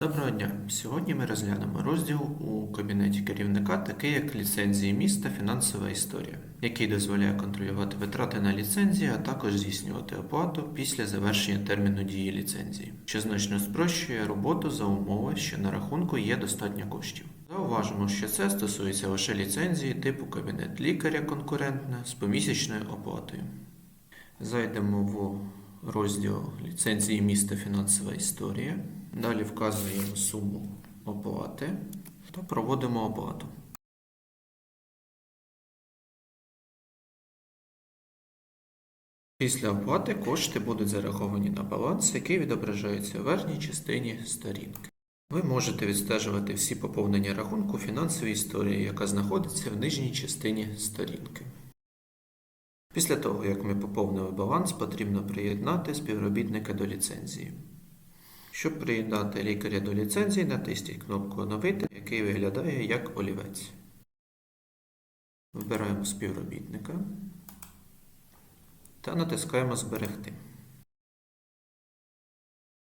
Доброго дня! Сьогодні ми розглянемо розділ у кабінеті керівника, такий як ліцензії міста фінансова історія, який дозволяє контролювати витрати на ліцензії, а також здійснювати оплату після завершення терміну дії ліцензії, що значно спрощує роботу за умови, що на рахунку є достатньо коштів. Зауважимо, що це стосується лише ліцензії типу кабінет лікаря конкурентна з помісячною оплатою. Зайдемо в розділ ліцензії міста фінансова історія. Далі вказуємо суму оплати та проводимо оплату. Після оплати кошти будуть зараховані на баланс, який відображається у верхній частині сторінки. Ви можете відстежувати всі поповнення рахунку фінансової історії, яка знаходиться в нижній частині сторінки. Після того, як ми поповнили баланс, потрібно приєднати співробітника до ліцензії. Щоб приєднати лікаря до ліцензії, натисніть кнопку Оновити, який виглядає як олівець. Вибираємо співробітника та натискаємо Зберегти.